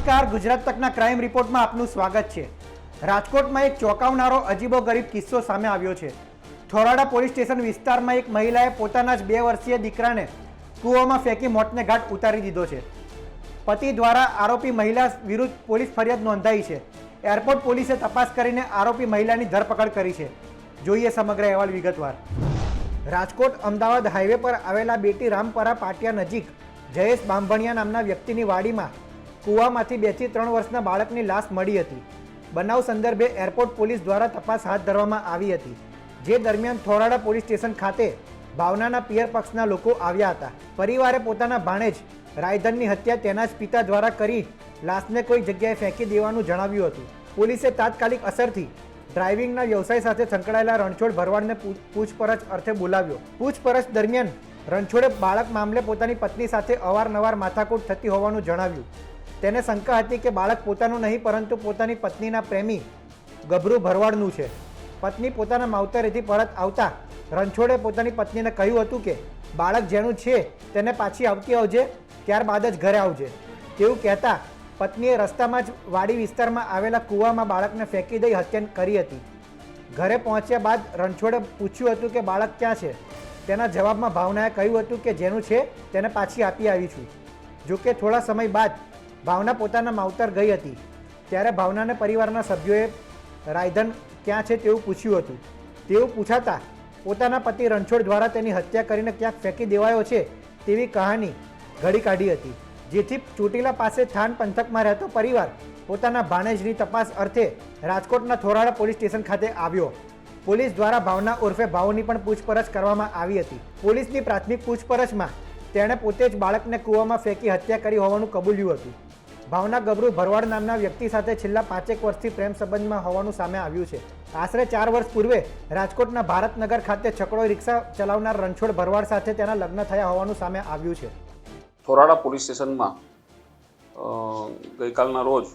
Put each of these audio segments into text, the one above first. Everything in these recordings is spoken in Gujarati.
નમસ્કાર. ગુજરાત તકના ક્રાઇમ રિપોર્ટમાં આપનું સ્વાગત છે. રાજકોટમાં એક ચોંકાવનારો અજીબો ગરીબ કિસ્સો સામે આવ્યો છે. થોરાડા પોલીસ સ્ટેશન વિસ્તારમાં એક મહિલાએ પોતાના જ બે વર્ષીય દીકરાને કૂવામાં ફેંકી મોતને ઘાટ ઉતારી દીધો છે. પતિ દ્વારા આરોપી મહિલા વિરુદ્ધ પોલીસ ફરિયાદ નોંધાઈ છે. એરપોર્ટ પોલીસે તપાસ કરીને આરોપી મહિલાની ધરપકડ કરી છે. જોઈએ સમગ્ર અહેવાલ વિગતવાર. રાજકોટ અમદાવાદ હાઈવે પર આવેલા બેટી રામપરા પાટિયા નજીક જયેશ બાંભણિયા નામના વ્યક્તિની વાડીમાં કૂવામાંથી બેથી ત્રણ વર્ષના બાળકની લાશ મળી હતી. બનાવ સંદર્ભે એરપોર્ટ પોલીસ દ્વારા તપાસ હાથ ધરવામાં આવી હતી. જે દરમિયાન થોરાડા પોલીસ સ્ટેશન ખાતે ભાવનાના પિયર પક્ષના લોકો આવ્યા હતા. પરિવારે પોતાના ભાણેજ રાયધનની હત્યા તેના જ પિતા દ્વારા કરી લાશને કોઈ જગ્યાએ ફેંકી દેવાનું જણાવ્યું હતું. પોલીસે તાત્કાલિક અસરથી ડ્રાઇવિંગના વ્યવસાય સાથે સંકળાયેલા રણછોડ ભરવાડને પૂછપરછ અર્થે બોલાવ્યો. પૂછપરછ દરમિયાન રણછોડે બાળક મામલે પોતાની પત્ની સાથે અવારનવાર માથાકૂટ થતી હોવાનું જણાવ્યું. તેને શંકા હતી કે બાળક પોતાનું નહીં, પરંતુ પોતાની પત્નીના પ્રેમી ગભરું ભરવાડનું છે. પત્ની પોતાના માવતરેથી પરત આવતા રણછોડે પોતાની પત્નીને કહ્યું હતું કે, બાળક જેનું છે, તેને પાછી આવતી આવજે, ત્યારબાદ જ ઘરે આવજે. તેવું કહેતા પત્નીએ રસ્તામાં જ વાડી વિસ્તારમાં આવેલા કૂવામાં બાળકને ફેંકી દઈ હત્યા કરી હતી. ઘરે પહોંચ્યા બાદ રણછોડે પૂછ્યું હતું કે, બાળક ક્યાં છે? તેના જવાબમાં ભાવનાએ કહ્યું હતું કે, જેનું છે, તેને પાછી આપી આવી છું. જોકે થોડા સમય બાદ ભાવના પોતાના માવતર ગઈ હતી. ત્યારે ભાવનાને પરિવારના સભ્યોએ રાયધન ક્યાં છે તેવું પૂછ્યું હતું. તેવું પૂછાતા, પોતાના પતિ રણછોડ દ્વારા તેની હત્યા કરીને ક્યાંક ફેંકી દેવાયો છે તેવી કહાની ઘડી કાઢી હતી. જેથી ચોટીલા પાસે થાન પંથકમાં રહેતો પરિવાર પોતાના ભાણેજની તપાસ અર્થે રાજકોટના થોરાડા પોલીસ સ્ટેશન ખાતે આવ્યો. પોલીસ દ્વારા ભાવના ઉર્ફે ભાવની પણ પૂછપરછ કરવામાં આવી હતી. પોલીસની પ્રાથમિક પૂછપરછમાં તેણે પોતે જ બાળકને કૂવામાં ફેંકી હત્યા કરી હોવાનું કબૂલ્યું હતું. ભાવના ગબરુ ભરવાડ નામના વ્યક્તિ સાથે છેલ્લા પાંચેક વર્ષથી પ્રેમ સંબંધમાં હોવાનું સામે આવ્યું છે. આશરે ચાર વર્ષ પૂર્વે રાજકોટના ભારતનગર ખાતે છકડો રિક્ષા ચલાવનાર રણછોડ ભરવાડ સાથે તેના લગ્ન થયા હોવાનું સામે આવ્યું છે. થોરાડા પોલીસ સ્ટેશનમાં ગઈકાલના રોજ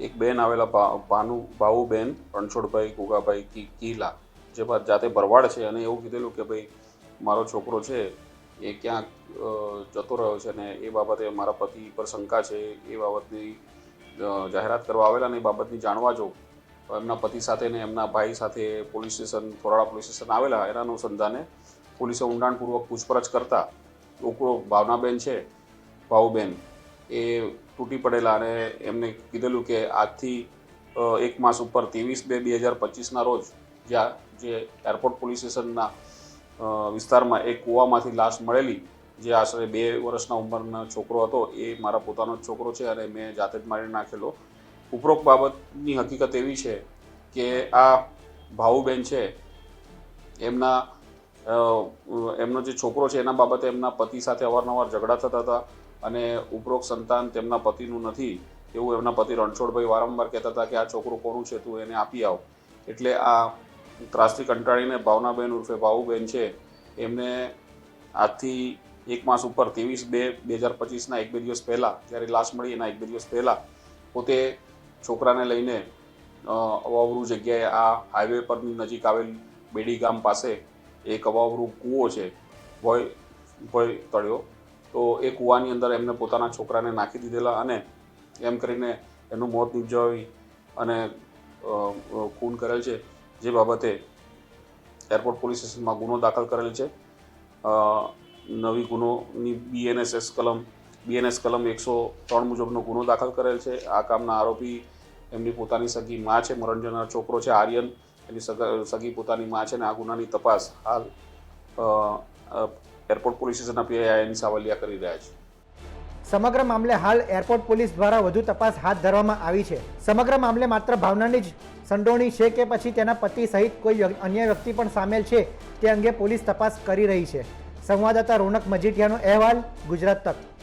એક બેન આવેલા ભા- ભાનુ ભાવુબેન રણછોડભાઈ ગુગાભાઈ કીલા, જે જાતે ભરવાડ છે અને એવું કીધેલું કે ભાઈ, મારો છોકરો છે એ ક્યાંક જતો રહ્યો છે ને એ બાબતે મારા પતિ પર શંકા છે. એ બાબતની જાહેરાત કરવા આવેલા ને એ બાબતની જાણવા જો એમના પતિ સાથે ને એમના ભાઈ સાથે police station Thorada police station આવેલા. એના અનુસંધાને પોલીસે ઊંડાણપૂર્વક પૂછપરછ કરતા લોકો ભાવનાબેન છે ભાવુબેન એ તૂટી પડેલા અને એમને કીધેલું કે આજથી એક માસ ઉપર ત્રેવીસ બે બે હજાર પચીસના રોજ જ્યાં જે એરપોર્ટ પોલીસ સ્ટેશનના વિસ્તારમાં એક કૂવામાંથી લાશ મળેલી, જે આશરે બે વર્ષના ઉંમરનો છોકરો હતો, એ મારા પોતાનો જ છોકરો છે અને મેં જાતે જ મારી નાખેલો. ઉપરોક્ત બાબતની હકીકત એવી છે કે આ ભાવુબેન છે, એમના એમનો જે છોકરો છે, એના બાબતે એમના પતિ સાથે અવારનવાર ઝઘડા થતા હતા અને ઉપરોક્ત સંતાન તેમના પતિનું નથી. એવું એમના પતિ રણછોડભાઈ વારંવાર કહેતા હતા કે આ છોકરું કોનું છે, તું એને આપી આવ. એટલે આ ત્રાસથી કંટાળીને ભાવનાબેન ઉર્ફે ભાવુબેન છે, એમને આજથી એક માસ ઉપર ત્રેવીસ બે બે હજાર પચીસના એક બે દિવસ પહેલાં, જ્યારે લાશ મળી એના એક બે દિવસ પહેલાં, પોતે છોકરાને લઈને અવાવરું જગ્યાએ આ હાઈવે પરની નજીક આવેલ બેડી ગામ પાસે એક અવાવરું કૂવો છે, ભોય ભોય તળ્યો. તો એ કૂવાની અંદર એમને પોતાના છોકરાને નાખી દીધેલા અને એમ કરીને એનું મોત નિપજાવી અને ખૂન કરેલ છે. જે બાબતે એરપોર્ટ પોલીસ સ્ટેશનમાં ગુનો દાખલ કરેલ છે. નવી ગુનોની બીએનએસએસ કલમ બીએનએસ કલમ એકસો ત્રણ મુજબનો ગુનો દાખલ કરેલ છે. આ કામના આરોપી એમની પોતાની સગી મા છે મરણ છોકરો છે, આર્યન. એની સગા પોતાની મા છે અને આ ગુનાની તપાસ હાલ એરપોર્ટ પોલીસ સ્ટેશનના પીઆઈ સાવલિયા કરી રહ્યા છે. સમગ્ર મામલે હાલ એરપોર્ટ પોલીસ દ્વારા વધુ તપાસ હાથ ધરવામાં આવી છે. સમગ્ર મામલે માત્ર ભાવનાની જ સંડોવણી છે કે પછી તેના પતિ સહિત કોઈ અન્ય વ્યક્તિ પણ સામેલ છે તે અંગે પોલીસ તપાસ કરી રહી છે. સંવાદદાતા રોનક મજીઠિયાનો અહેવાલ, ગુજરાત તક.